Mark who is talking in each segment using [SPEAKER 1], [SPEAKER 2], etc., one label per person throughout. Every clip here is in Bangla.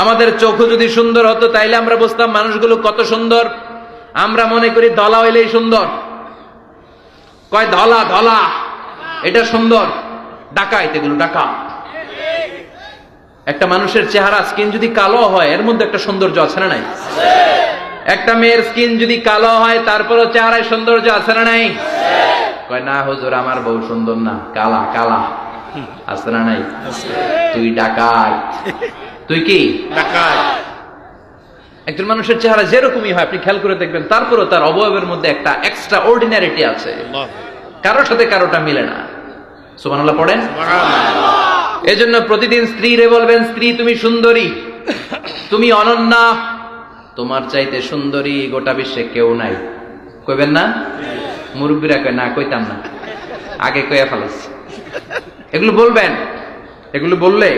[SPEAKER 1] আমাদের চোখও যদি সুন্দর হতো, তাইলে আমরা বুঝতাম মানুষগুলো কত সুন্দর। আমরা মনে করি ধলা হইলেই সুন্দর। কয় ধলা ধলা এটা সুন্দর। ডাকাইতে এগুলো, ডাকা। একটা মানুষের চেহারা স্কিন যদি কালো হয়, এর মধ্যে একটা সৌন্দর্য আছে না নাই? একটা মেয়ের স্কিন যদি কালো হয়, তারপরও চেহারায় সৌন্দর্য আছে না নাই? কয়, না হুজুর, আমার বউ সুন্দর না, কালা কালা। আছে না নাই? তুই ডাকাই তুই কি? একজন মানুষের চেহারা যেরকমই হয় আপনি খেয়াল করে দেখবেন তারপরও তার অবয়বের মধ্যে একটা এক্সট্রা অর্ডিনারিটি আছে কারোর সাথে কারোটা মিলে না। সুবহানাল্লাহ পড়েন? এজন্য প্রতিদিন স্ত্রীরে বলবেন স্ত্রী তুমি সুন্দরী। তুমি অনন্যা। তোমার চাইতে সুন্দরী গোটা বিশ্বে কেউ নাই। কইবেন না? মুরব্বীরা কয় না কইতাম না। আগে কইয়া ফেলাস এগুলো বলবেন। এগুলো বললে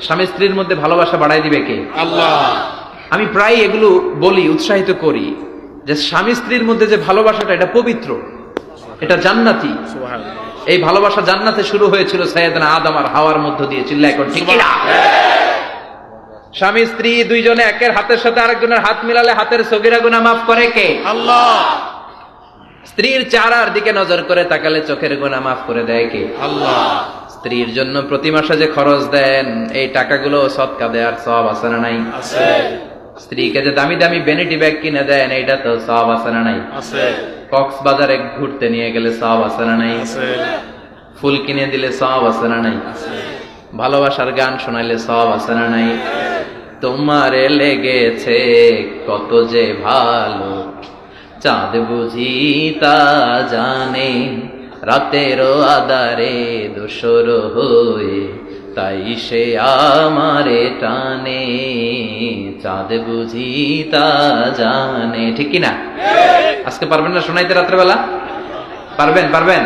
[SPEAKER 1] স্বামী স্ত্রীর মধ্যে ভালোবাসা বাড়াই দিবে কে?
[SPEAKER 2] আল্লাহ।
[SPEAKER 1] আমি প্রায় এগুলো বলি উৎসাহিত করি যে স্বামী স্ত্রীর মধ্যে যে ভালোবাসাটা এটা পবিত্র এটা জান্নাতি। এই ভালোবাসা জান্নাতে শুরু হয়েছিল সৈয়দনা আদম আর হাওয়ার মধ্য দিয়ে চিল্লা এখন ঠিক স্বামী স্ত্রী দুইজনে একের হাতের সাথে আরেকজনের হাত মিলালে হাতের সগিরা গুনা মাফ করে কে?
[SPEAKER 2] আল্লাহ।
[SPEAKER 1] স্ত্রীর চারার দিকে নজর করে তাকালে চোখের গুনা মাফ করে দেয় কে?
[SPEAKER 2] আল্লাহ।
[SPEAKER 1] স্ত্রীর জন্য প্রতি মাসে যে খরচ দেন এই টাকাগুলো সৎকা দেওয়ার সব আছে না নাই? স্ত্রীকে যে দামি দামি বেনিটি ব্যাগ কিনে দেন এইটা তো সব আছে না নাই? কক্সবাজারে ঘুরতে নিয়ে গেলে সব আছে না নাই? ফুল কিনে দিলে সব আছে না নাই? ভালোবাসার গান শোনাইলে সব আছে না নাই? তোমারে লেগেছে কত যে ভালো চাঁদ বুঝি তা জানে। রাতেরও আদারে দোসর হয়ে, তাই সে আমারে টানে। চাঁদ বুঝি তা জানে, ঠিক কি না আজকে পারবেন না শোনাইতে রাত্রেবেলা? পারবেন পারবেন?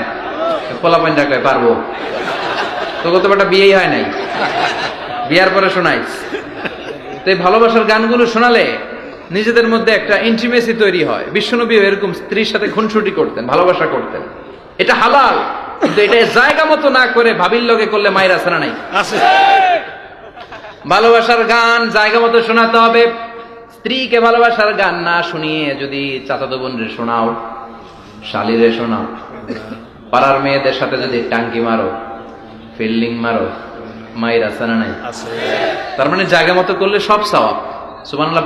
[SPEAKER 1] পোলা পাঞ্জা কয় পারব। তোকে তো একটা বিয়েই হয় নাই। বিয়ার পরে শোনাইস তো এই ভালোবাসার গানগুলো শোনালে নিজেদের মধ্যে একটা ইন্টিমেসি তৈরি হয়। বিশ্বনবী এরকম স্ত্রীর সাথে খুনসুটি করতেন, ভালোবাসা করতেন। এটা হালাল কিন্তু এটা জায়গা মতো না করে ভাবির লগে করলে মায়ের আসে না নাই ভালোবাসার গান জায়গা মতো শোনাতে হবে। স্ত্রীকে ভালোবাসার গান না শুনিয়ে যদি চাচাতো বোনরে শোনাও শালিরে শোনাও পাড়ার মেয়েদের সাথে যদি টাঙ্কি মারো ফিল্ডিং মারো মায়ের আছে না নাই তার মানে জায়গা মতো করলে সব সওয়াব।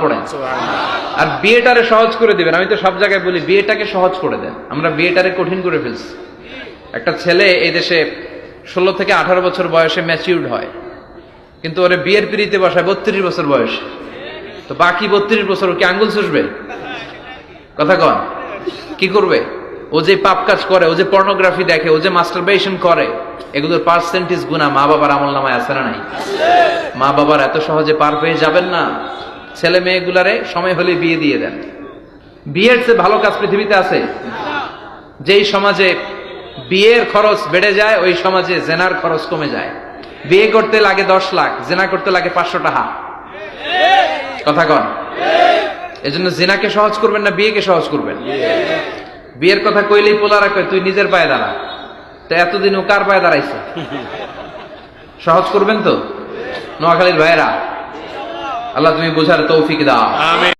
[SPEAKER 1] পড়েন।
[SPEAKER 2] সুবহানাল্লাহ।
[SPEAKER 1] আর বিয়েটারে সহজ করে দিবেন। আমি তো সব জায়গায় বলি বিয়েটাকে সহজ করে দেন। আমরা বিয়েটারে কঠিন করে ফেলছি। একটা ছেলে এই দেশে ষোলো থেকে আঠারো বছর বয়সে ম্যাচিউর্ড হয়। কিন্তু ওরে বিয়ের পিড়িতে বসায় বত্রিশ বছর বয়সে। তো বাকি বত্রিশ বছর ও কি আঙ্গুল চুষবে? কথা কন। কি করবে? ও যে পাপ কাজ করে, ও যে পর্নোগ্রাফি দেখে, ও যে মাস্টারবেশন করে, এগুলোর পার্সেন্টেজ গুণা মা বাবার আমল নামায় আছে না নাই? মা বাবার এত সহজে পার পেয়ে যাবেন না। ছেলে মেয়েগুলারে সময় হলে বিয়ে দিয়ে দেন। বিয়ের চেয়ে ভালো কাজ পৃথিবীতে আছে? যেই সমাজে বিয়ের খরচ বেড়ে যায়, ওই সমাজে জেনার খরচ কমে যায়। বিয়ে করতে লাগে দশ লাখ, জেনা করতে লাগে পাঁচশো টাকা। কথা কন। এজন্য জেনাকে সহজ করবেন না বিয়েকে সহজ করবেন? বিয়ের কথা কইলেই পোলারা কয়, তুই নিজের পায়ে দাঁড়া। তো এতদিন ও কার পায়ে দাঁড়াইছে? সহজ করবেন তো? নোয়াখালীর ভাইরা আল্লাহ তুমি বোঝার তৌফিক দাও।